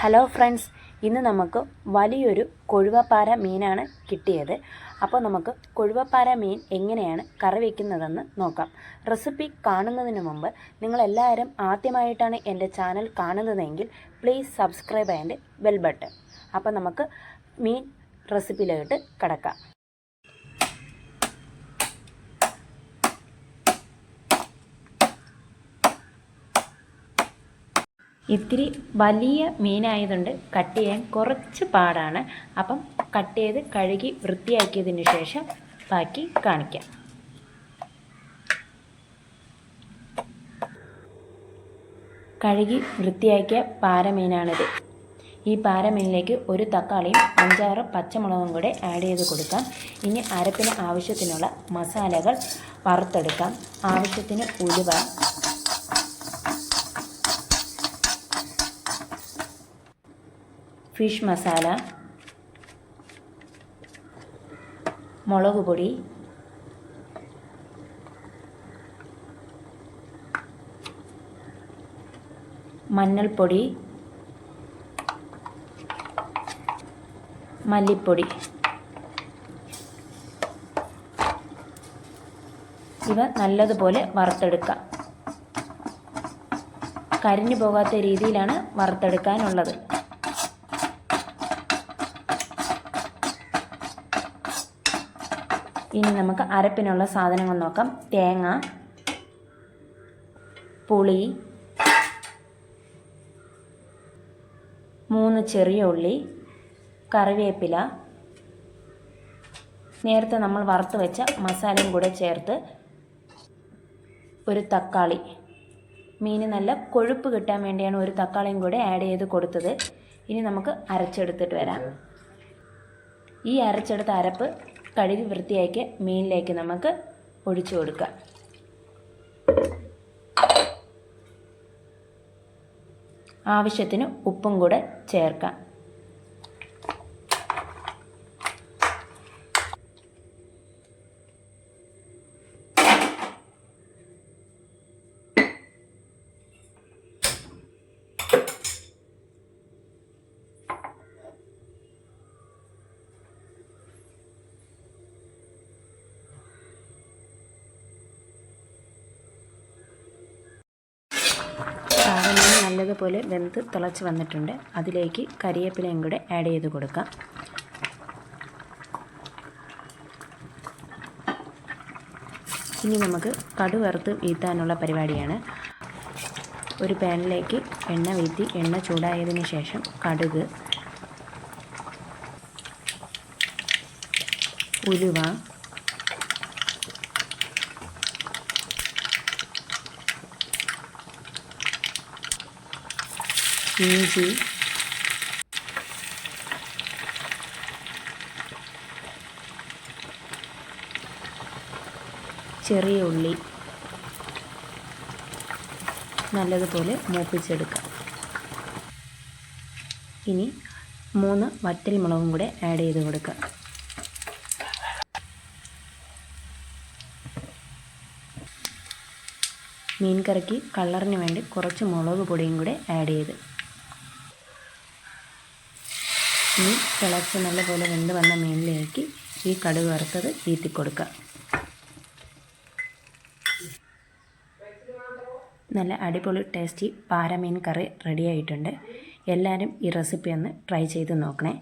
Hello friends ഇന്ന് നമുക്ക് വലിയൊരു കൊഴുവപ്പാര മീനാണ് കിട്ടിയത്. അപ്പോൾ നമുക്ക് കൊഴുവപ്പാര മീൻ എങ്ങനെയാണ് കറി വയ്ക്കുന്നതെന്ന് നോക്കാം. റെസിപ്പി കാണുന്നതിന് മുമ്പ് നിങ്ങളെല്ലാവരും ആദ്യമായിട്ടാണ് എന്റെ ചാനൽ കാണുന്നതെങ്കിൽ please subscribe and bell button. അപ്പോൾ നമുക്ക് മീൻ റെസിപ്പിയിലോട്ട് കിടക്കാം. ഇത്തിരി വലിയ മീനായതുകൊണ്ട് കട്ട് ചെയ്യാൻ കുറച്ച് പാടാണ്. അപ്പം കട്ട് ചെയ്ത് കഴുകി വൃത്തിയാക്കിയതിന് ശേഷം ബാക്കി കാണിക്കാം. കഴുകി വൃത്തിയാക്കിയ പാരമീനാണിത്. ഈ പാരമീനിലേക്ക് ഒരു തക്കാളിയും അഞ്ചാറ് പച്ചമുളകും കൂടെ ആഡ് ചെയ്ത് കൊടുക്കാം. ഇനി അരപ്പിന് ആവശ്യത്തിനുള്ള മസാലകൾ വറുത്തെടുക്കാം. ആവശ്യത്തിന് ഉലുവ ഫിഷ് മസാല മുളക് പൊടി മഞ്ഞൾപ്പൊടി മല്ലിപ്പൊടി. ഇവ നല്ലതുപോലെ വറുത്തെടുക്കാം. കരിഞ്ഞു പോകാത്ത രീതിയിലാണ് വറുത്തെടുക്കാനുള്ളത്. ഇനി നമുക്ക് അരപ്പിനുള്ള സാധനങ്ങൾ നോക്കാം. തേങ്ങ പുളി മൂന്ന് ചെറിയ ഉള്ളി കറിവേപ്പില നേരത്തെ നമ്മൾ വറുത്ത് വെച്ച മസാലയും കൂടെ ചേർത്ത് ഒരു തക്കാളി. മീന് നല്ല കൊഴുപ്പ് കിട്ടാൻ വേണ്ടിയാണ് ഒരു തക്കാളിയും കൂടെ ആഡ് ചെയ്ത് കൊടുത്തത്. ഇനി നമുക്ക് അരച്ചെടുത്തിട്ട് വരാം. ഈ അരച്ചെടുത്ത അരപ്പ് കഴുകി വൃത്തിയാക്കിയ മീനിലേക്ക് നമുക്ക് ഒഴിച്ചു കൊടുക്കാം. ആവശ്യത്തിന് ഉപ്പും കൂടെ ചേർക്കാം. നല്ലതുപോലെ വെന്ത് തിളച്ച് വന്നിട്ടുണ്ട്. അതിലേക്ക് കരിയേപ്പിലയും കൂടെ ആഡ് ചെയ്ത് കൊടുക്കാം. ഇനി നമുക്ക് കടു വറുത്ത് വീത്താനുള്ള പരിപാടിയാണ്. ഒരു പാനിലേക്ക് എണ്ണ വീത്തി എണ്ണ ചൂടായതിന് ശേഷം കടുക് ഉലുവ ഇഞ്ചി. ചെറിയ ഉള്ളി. നല്ലതുപോലെ മൂപ്പിച്ചെടുക്കാം. ഇനി മൂന്ന് വറ്റൽ മുളകും കൂടെ ആഡ് ചെയ്ത് കൊടുക്കുക മീൻ കറിക്ക് കളറിന് വേണ്ടി കുറച്ച് മുളക് പൊടിയും കൂടെ ആഡ് ചെയ്ത് ഇനി തിളച്ച് നല്ലപോലെ വെന്ത് വന്ന മീനിലേക്ക് ഈ കടുക് വറുത്തത് ഈത്തി കൊടുക്കുക നല്ല അടിപൊളി ടേസ്റ്റി പാരമീൻ കറി റെഡിയായിട്ടുണ്ട് എല്ലാവരും ഈ റെസിപ്പി ഒന്ന് ട്രൈ ചെയ്ത് നോക്കണേ.